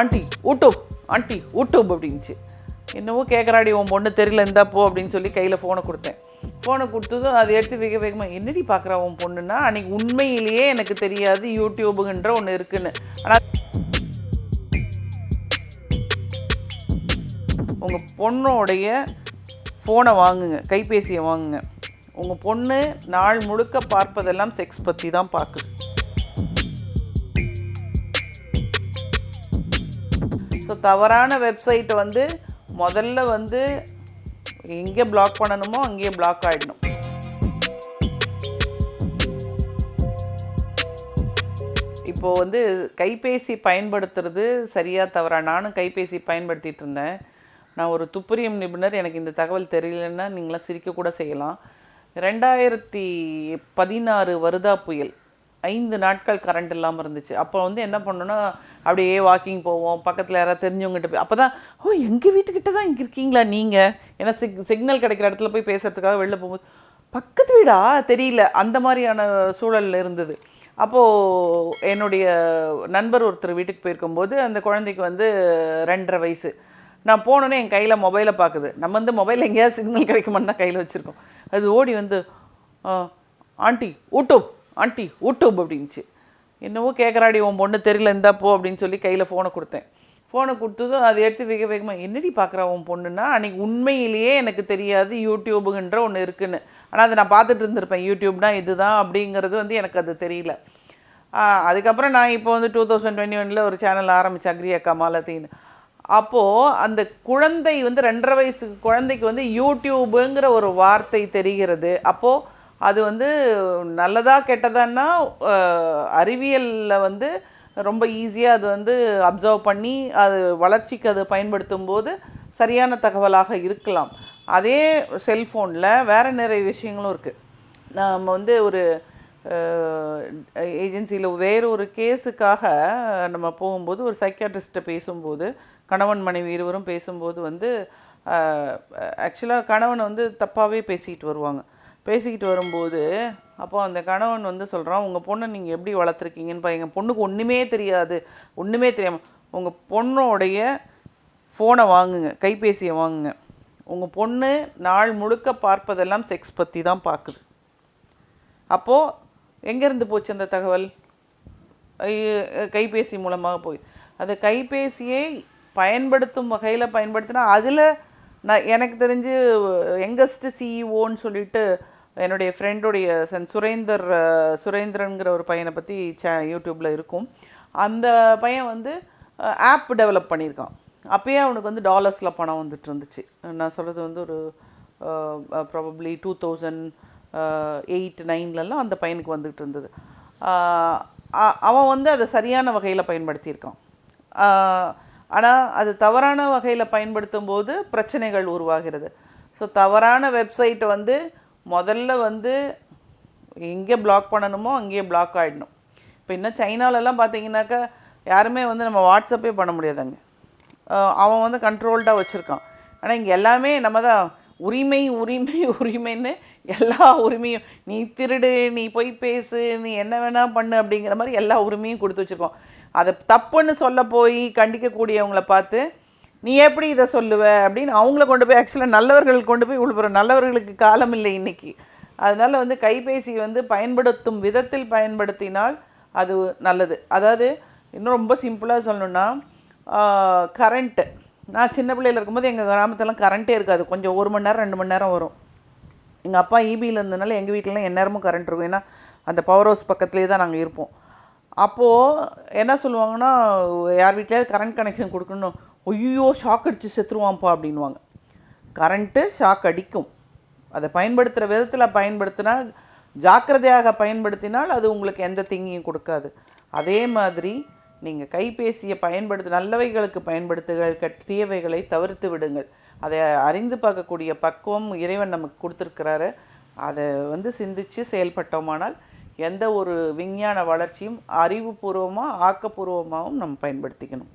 Aunty YouTube aunty YouTube அப்படின்ச்சு என்னவோ கேட்குறாடி உன் பொண்ணு தெரியல இருந்தா போ அப்படின்னு சொல்லி கையில் ஃபோனை கொடுத்தேன். ஃபோனை கொடுத்ததும் அதை எடுத்து வேக வேகமாக என்னடி பார்க்குறா உன் பொண்ணுன்னா அன்றைக்கி உண்மையிலேயே எனக்கு தெரியாது யூடியூபுங்கன்ற ஒன்று இருக்குன்னு. ஆனால் உங்கள் பொண்ணோடைய ஃபோனை வாங்குங்க கைபேசியை வாங்குங்க. உங்கள் பொண்ணு நாள் முழுக்க பார்ப்பதெல்லாம் செக்ஸ் பற்றி தான் பார்க்குது. ஸோ தவறான வெப்சைட்டை வந்து முதல்ல வந்து எங்கே பிளாக் பண்ணணுமோ அங்கேயே பிளாக் ஆகிடணும் இப்போது வந்து கைபேசி பயன்படுத்துறது சரியாக தவறா? நானும் கைபேசி பயன்படுத்திட்டு இருந்தேன். நான் ஒரு துப்பறியும் நிபுணர். எனக்கு இந்த தகவல் தெரியலன்னா நீங்களாம் சிரிக்க கூட செய்யலாம். ரெண்டாயிரத்தி பதினாறு வருதா புயல். ஐந்து நாட்கள் கரண்ட் இல்லாமல் இருந்துச்சு. அப்போ வந்து என்ன பண்ணோன்னா அப்படியே வாக்கிங் போவோம். பக்கத்தில் யாராவது தெரிஞ்சவங்ககிட்ட போய் அப்போ தான் ஓ எங்கள் வீட்டுக்கிட்ட தான் இங்கே இருக்கீங்களா நீங்கள் ஏன்னா சிக் சிக்னல் கிடைக்கிற இடத்துல போய் பேசுறதுக்காக வெளில போகும்போது பக்கத்து வீடா? தெரியல. அந்த மாதிரியான சூழலில் இருந்தது. அப்போது என்னுடைய நண்பர் ஒருத்தர் வீட்டுக்கு போயிருக்கும்போது அந்த குழந்தைக்கு வந்து ரெண்டரை வயசு. நான் போனோன்னே என் கையில் மொபைலை பார்க்குது நம்ம வந்து மொபைல் எங்கேயாவது சிக்னல் கிடைக்குமான்னு தான் கையில் வச்சுருக்கோம். அது ஓடி வந்து ஆண்டி ஊட்டோ. ஆண்டி யூடியூப் அப்படின்ச்சு என்னவோ கேட்குறாடி உன் பொண்ணு தெரியல இருந்தா போ அப்படின்னு சொல்லி கையில் ஃபோனை கொடுத்தேன். ஃபோனை கொடுத்ததும் அதை எடுத்து வேக வேகமாக என்னடி பார்க்குறா உன் பொண்ணுன்னா அன்றைக்கி உண்மையிலேயே எனக்கு தெரியாது யூடியூபுன்ற ஒன்று இருக்குன்னு. ஆனால் அதை நான் பார்த்துட்டு இருந்திருப்பேன். யூடியூப்னா இதுதான் அப்படிங்கிறது வந்து எனக்கு அது தெரியல. அதுக்கப்புறம் நான் இப்போ வந்து டூ தௌசண்ட் டுவெண்ட்டி ஒனில் ஒரு சேனல் ஆரம்பித்தேன் அக்ரி அக்கா மாலத்தின்னு. அப்போது அந்த குழந்தை வந்து ரெண்டரை வயசு குழந்தைக்கு வந்து யூடியூபுங்கிற ஒரு வார்த்தை தெரிகிறது. அப்போது அது வந்து நல்லதாக கெட்டதான்னா அறிவியலில் வந்து ரொம்ப ஈஸியாக அது வந்து அப்சர்வ் பண்ணி அது வளர்ச்சிக்கு அது பயன்படுத்தும் போது சரியான தகவலாக இருக்கலாம். அதே செல்ஃபோனில் வேறு நிறைய விஷயங்களும் இருக்குது நம்ம வந்து ஒரு ஏஜென்சியில் வேறு ஒரு கேஸுக்காக நம்ம போகும்போது ஒரு சைக்கியாட்ரிஸ்ட்டை பேசும்போது கணவன் மனைவி இருவரும் பேசும்போது வந்து ஆக்சுவலாக கணவன் வந்து தப்பாகவே பேசிக்கிட்டு வருவாங்க. பேசிக்கிட்டு வரும்போது அப்போ அந்த கணவன் வந்து சொல்கிறான் உங்கள் பொண்ணை நீங்கள் எப்படி வளர்த்துருக்கீங்கன்னு எங்கள் பொண்ணுக்கு ஒன்றுமே தெரியாது. ஒன்றுமே தெரியாமல் உங்கள் பொண்ணோடைய ஃபோனை வாங்குங்க கைபேசியை வாங்குங்க. உங்கள் பொண்ணு நாள் முழுக்க பார்ப்பதெல்லாம் செக்ஸ் பற்றி தான் பார்க்குது. அப்போது எங்கேருந்து போச்சு அந்த தகவல்? கைபேசி மூலமாக போய். அந்த கைபேசியை பயன்படுத்தும் வகையில் பயன்படுத்தினா அதில் நான் எனக்கு தெரிஞ்சு யங்கஸ்ட் சிஇஓன்னு சொல்லிட்டு என்னுடைய ஃப்ரெண்டுடைய சென் சுரேந்தர் சுரேந்திரங்கிற ஒரு பையனை பற்றி சே யூடியூப்பில் இருக்கும். அந்த பையன் வந்து ஆப் டெவலப் பண்ணியிருக்கான். அப்போயே அவனுக்கு வந்து டாலர்ஸில் பணம் வந்துட்டு இருந்துச்சு. நான் சொல்கிறது வந்து ஒரு ப்ராபப்ளி டூ தௌசண்ட் எயிட் நைன்லலாம் அந்த பையனுக்கு வந்துகிட்டு இருந்தது. அ- அவன் வந்து அதை சரியான வகையில் பயன்படுத்தியிருக்கான். ஆனால் அது தவறான வகையில் பயன்படுத்தும் போது பிரச்சனைகள் உருவாகிறது. ஸோ தவறான வெப்சைட்டை வந்து முதல்ல வந்து எங்கே பிளாக் பண்ணணுமோ அங்கேயே பிளாக் ஆகிடணும் இப்போ இன்னும் சைனாலெல்லாம் பார்த்தீங்கன்னாக்கா யாருமே வந்து நம்ம வாட்ஸ்அப்பே பண்ண முடியாதாங்க. அவன் வந்து கண்ட்ரோல்டாக வச்சுருக்கான். ஆனால் இங்கே எல்லாமே நம்ம தான் உரிமை உரிமை உரிமைன்னு எல்லா உரிமையும் நீ திருடு நீ போய் பேசு நீ என்ன வேணால் பண்ணு அப்படிங்கிற மாதிரி எல்லா உரிமையும் கொடுத்து வச்சுருக்கோம். அதை தப்புன்னு சொல்ல போய் கண்டிக்கக்கூடியவங்கள பார்த்து நீ எப்படி இதை சொல்லுவ? அப்படின்னு அவங்கள கொண்டு போய் ஆக்சுவலாக நல்லவர்கள் கொண்டு போய் விழுப்புரம் நல்லவர்களுக்கு காலம் இல்லை இன்னைக்கு. அதனால் வந்து கைபேசி வந்து பயன்படுத்தும் விதத்தில் பயன்படுத்தினால் அது நல்லது. அதாவது இன்னும் ரொம்ப சிம்பிளாக சொல்லணுன்னா கரண்ட்டு நான் சின்ன பிள்ளையில் இருக்கும்போது எங்கள் கிராமத்துலலாம் கரண்ட்டே இருக்காது. கொஞ்சம் ஒரு மணி நேரம் ரெண்டு மணி நேரம் வரும். எங்கள் அப்பா இபியில் இருந்ததுனால எங்கள் வீட்டிலலாம் எந்நேரமும் கரண்ட் இருக்கும். ஏன்னா அந்த பவர் ஹவுஸ் பக்கத்துலேயே தான் நாங்கள் இருப்போம். அப்போது என்ன சொல்லுவாங்கன்னா யார் வீட்டிலேயாவது கரண்ட் கனெக்ஷன் கொடுக்கணும். ஐயோ ஷாக் அடித்து செத்துருவான்ப்பா அப்படின்வாங்க கரண்ட்டு ஷாக் அடிக்கும். அதை பயன்படுத்துகிற விதத்தில் பயன்படுத்தினா ஜாக்கிரதையாக பயன்படுத்தினால் அது உங்களுக்கு எந்த திங்கியும் கொடுக்காது. அதே மாதிரி நீங்கள் கைபேசியை பயன்படுத்த நல்லவைகளுக்கு பயன்படுத்துகள் கட் தீயவைகளை தவிர்த்து விடுங்கள். அதை அறிந்து பார்க்கக்கூடிய பக்குவம் இறைவன் நமக்கு கொடுத்துருக்கிறாரு. அதை வந்து சிந்தித்து செயல்பட்டோமானால் எந்த ஒரு விஞ்ஞான வளர்ச்சியும் அறிவுபூர்வமாக ஆக்கப்பூர்வமாகவும் நம்ம பயன்படுத்திக்கணும்.